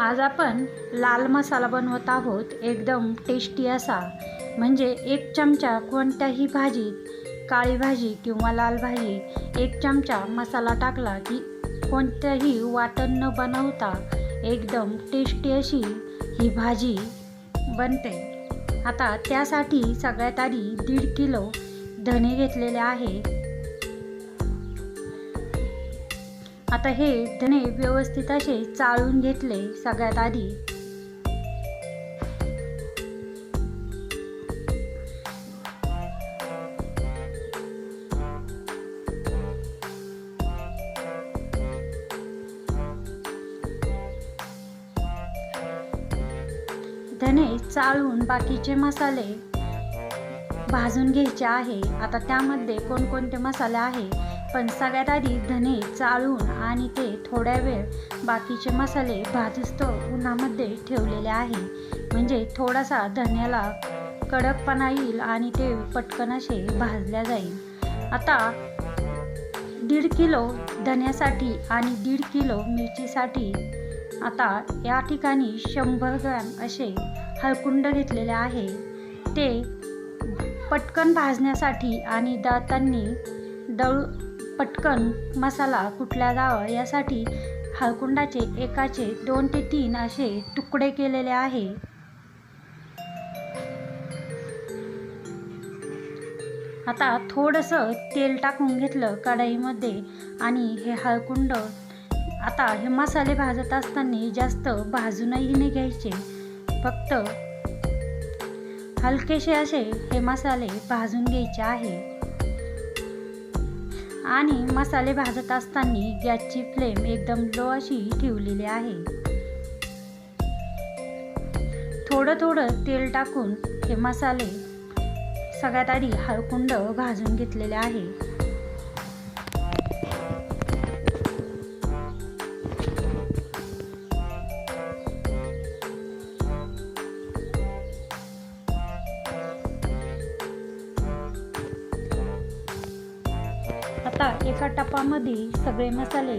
आज आपण लाल मसाला बनवत आहोत. एकदम टेस्टी असा. म्हणजे एक चमचा कोणत्याही भाजीत काळी भाजी किंवा लाल भाजी एक चमचा मसाला टाकला की कोणत्याही वाटण न बनवता एकदम टेस्टी अशी ही भाजी बनते. आता त्यासाठी सगळ्यात आधी दीड किलो धने घेतलेले आहे. आता हे धने व्यवस्थित असे चाळून घेतले सगळ्यात आधी. धने चाळून बाकीचे मसाले भाजून घ्यायचे आहे. आता त्यामध्ये कोणकोणते मसाले आहे? पण सगळ्यात आधी धने चाळून आणि ते थोड्या वेळ बाकीचे मसाले भाजस्त उन्हामध्ये ठेवलेले आहे. म्हणजे थोडासा धन्याला कडकपणा येईल आणि ते पटकन असे भाजल्या जाईल. आता दीड किलो धन्यासाठी आणि दीड किलो मिरचीसाठी आता या ठिकाणी शंभर ग्रॅम असे हळकुंड घेतलेले आहे. ते पटकन भाजण्यासाठी आणि दातांनी दळू पटकन मसाला कुठला जावं यासाठी हळकुंडाचे एकाचे दोन ते तीन असे तुकडे केलेले आहे. आता थोडंसं तेल टाकून घेतलं कढईमध्ये आणि हे हळकुंड. आता हे मसाले भाजत असताना जास्त भाजूनही नाही घ्यायचे. फक्त हलकेसे असे हे मसाले भाजून घ्यायचे आहे. आणि मसाले भाजत असताना गॅसची फ्लेम एकदम लो अशी ठेवलेली आहे. थोडं थोडं तेल टाकून हे मसाले सगळ्यात आधी हळकुंड भाजून घेतलेले आहे. आता एका टपामध्ये सगळे मसाले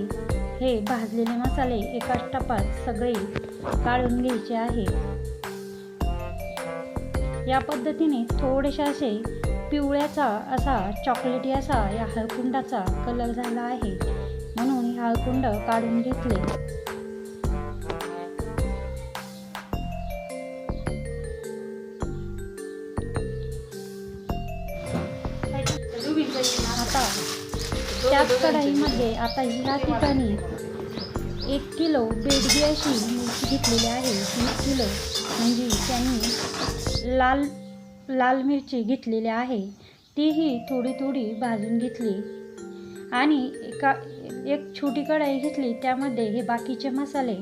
हे भाजलेले मसाले एकाच टपात सगळे काढून घ्यायचे आहे. या पद्धतीने थोडेसे असे पिवळ्याचा असा चॉकलेटी असा या हळकुंडाचा कलर झाला आहे. म्हणून हे हळकुंड काढून घेतले. आता त्याच कढाईमध्ये आता ह्या ठिकाणी एक किलो बेडगी अशी मिरची घेतलेली आहे. एक किलो. म्हणजे त्यांनी लाल लाल मिरची घेतलेली आहे. तीही थोडी थोडी भाजून घेतली. आणि एका एक छोटी कढाई घेतली. त्यामध्ये हे बाकीचे मसाले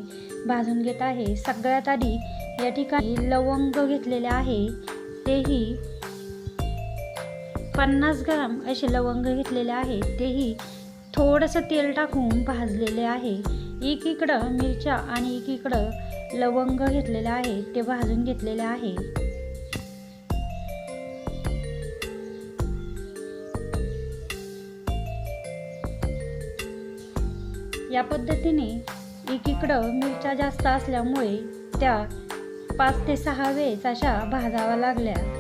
भाजून घेत आहे. सगळ्यात आधी या ठिकाणी लवंग घेतलेले आहे. तेही पन्नास ग्राम असे लवंग घेतलेले आहेत तेही थोडंसं तेल टाकून भाजलेले आहे. एकीकडं मिरच्या आणि एकीकडं लवंग घेतलेले आहे. ते भाजून घेतलेले आहे. या पद्धतीने एकीकडं मिरच्या जास्त असल्यामुळे त्या पाच ते सहा वेळेस अशा भाजाव्या लागल्या.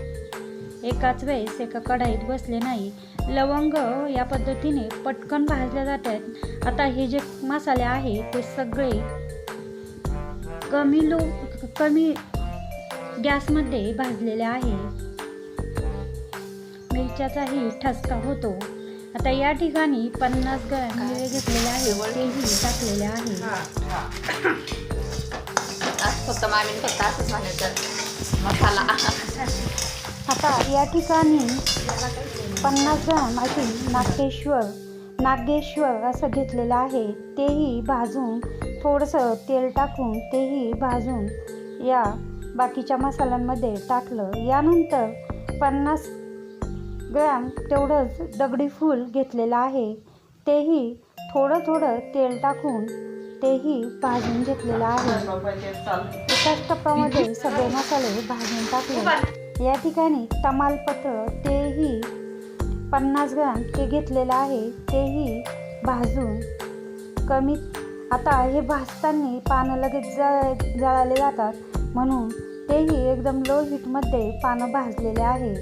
एकाच वेळेस एका कढाईत बसले नाही. लवंग या पद्धतीने पटकन भाजल्या जातात. आता हे जे मसाले आहे ते सगळे कमी लो कमी गॅसमध्ये भाजलेले आहे. मिरच्याचाही ठसका होतो. आता या ठिकाणी पन्नास ग्रॅम मिरे घेतलेले आहे तेही टाकलेले आहे. फक्त मामीन फक्त असंच म्हणायचं. मसाला. आता या ठिकाणी पन्नास ग्राम अशी नागेश्वर नागेश्वर असं घेतलेलं आहे. तेही भाजून थोडंसं तेल टाकून तेही भाजून या बाकीच्या मसाल्यांमध्ये टाकलं. यानंतर पन्नास ग्रॅम तेवढंच दगडी फूल घेतलेलं आहे. तेही थोडं थोडं तेल टाकून तेही भाजून घेतलेलं आहे. एकाच टप्पामध्ये सगळे मसाले भाजून टाकले. या ठिकाणी तमालपत्र तेही पन्नास ग्राम ते घेतलेलं आहे. तेही भाजून कमी आता हे भाजताना पानं लगेच जळ जळाले जातात. म्हणून तेही एकदम लो हीटमध्ये पानं भाजलेले आहे.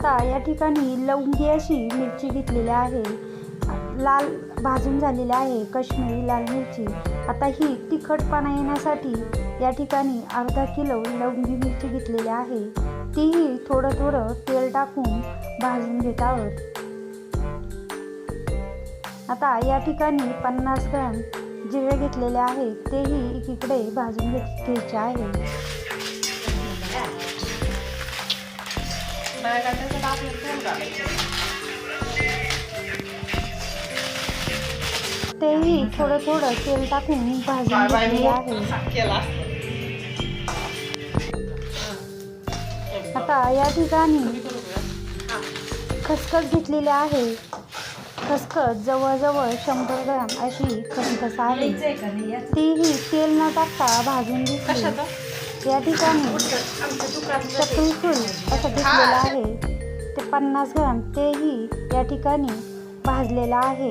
आता या ठिकाणी लवंगी अशी मिरची घेतलेली आहे. लाल भाजून झालेली आहे कश्मीरी लाल मिरची. आता ही तिखटपणा येण्यासाठी या ठिकाणी अर्धा किलो लवंगी मिरची घेतलेली आहे. तीही थोडं थोडं तेल टाकून भाजून घेत आहोत. आता या ठिकाणी पन्नास ग्राम जिरे घेतलेले आहेत तेही एकीकडे भाजून घेत घ्यायचे आहे. तेही थोडं थोडं तेल टाकून भाजून घेतलेले आहे. आता या ठिकाणी खसखस घेतलेली आहे. खसखस जवळजवळ शंभर ग्राम अशी खसखस आहे. तीही तेल न टाकता भाजून घेतली. या ठिकाणी चकली फूल असं घेतलेलं आहे. ते पन्नास ग्राम तेही या ठिकाणी भाजलेलं आहे.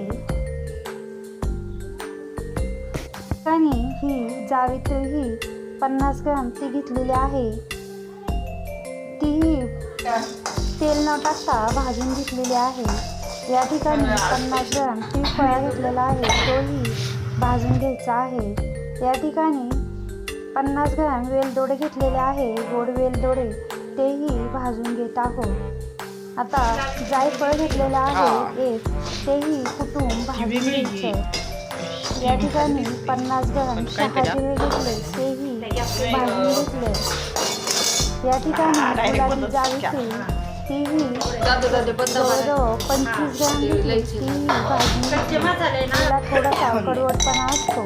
आणि ही जावित्री ही पन्नास ग्राम ती घेतलेली आहे. तीही तेल न टाकता भाजून घेतलेली आहे. या ठिकाणी पन्नास ग्राम ती फळा घेतलेला आहे. तोही भाजून घ्यायचा आहे. या ठिकाणी पन्नास ग्राम वेलदोडे घेतलेले आहे गोड वेलदोडे तेही भाजून घेत आहोत. आता जायफळ घेतलेलं आहे एक तेही कुटून भाजून घ्यायचं. या ठिकाणी पन्नास ग्राम शहाजिरे घेतले तेही भाजून घेतले. या ठिकाणी गुलाबी तीही जवळजवळ पंचवीस ग्राम घेतली तीही भाजून घेतली त्याला थोडासा कडवटपणा असतो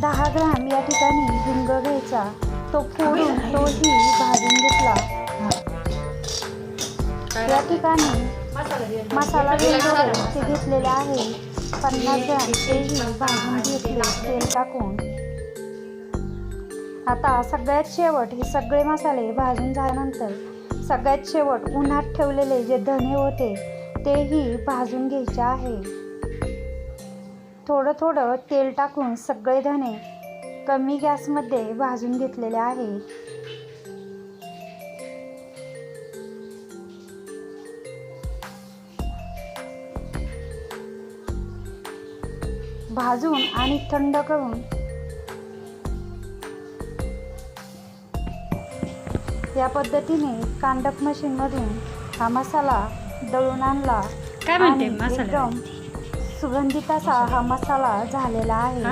दहा ग्रॅम या ठिकाणी हिंग घ्यायचा तो फोडून तोही भाजून घेतला या ठिकाणी मसाला वेलदोडे ते घेतलेले आहे पन्नास ग्राम तेही भाजून घेतले तेल टाकून आता सगळ्यात शेवट हे सगळे मसाले भाजून झाल्यानंतर सगळ्यात शेवट उन्हात ठेवलेले जे धने होते तेही भाजून घ्यायचे आहे. थोडं थोडं तेल टाकून सगळे धणे कमी गॅसमध्ये भाजून घेतलेले आहे. भाजून आणि थंड करून या पद्धतीने कांडप मशीनमधून हा मसाला दळून आणला. काय म्हणते आणि मसाला? एकदम सुगंधित असा हा मसाला झालेला आहे.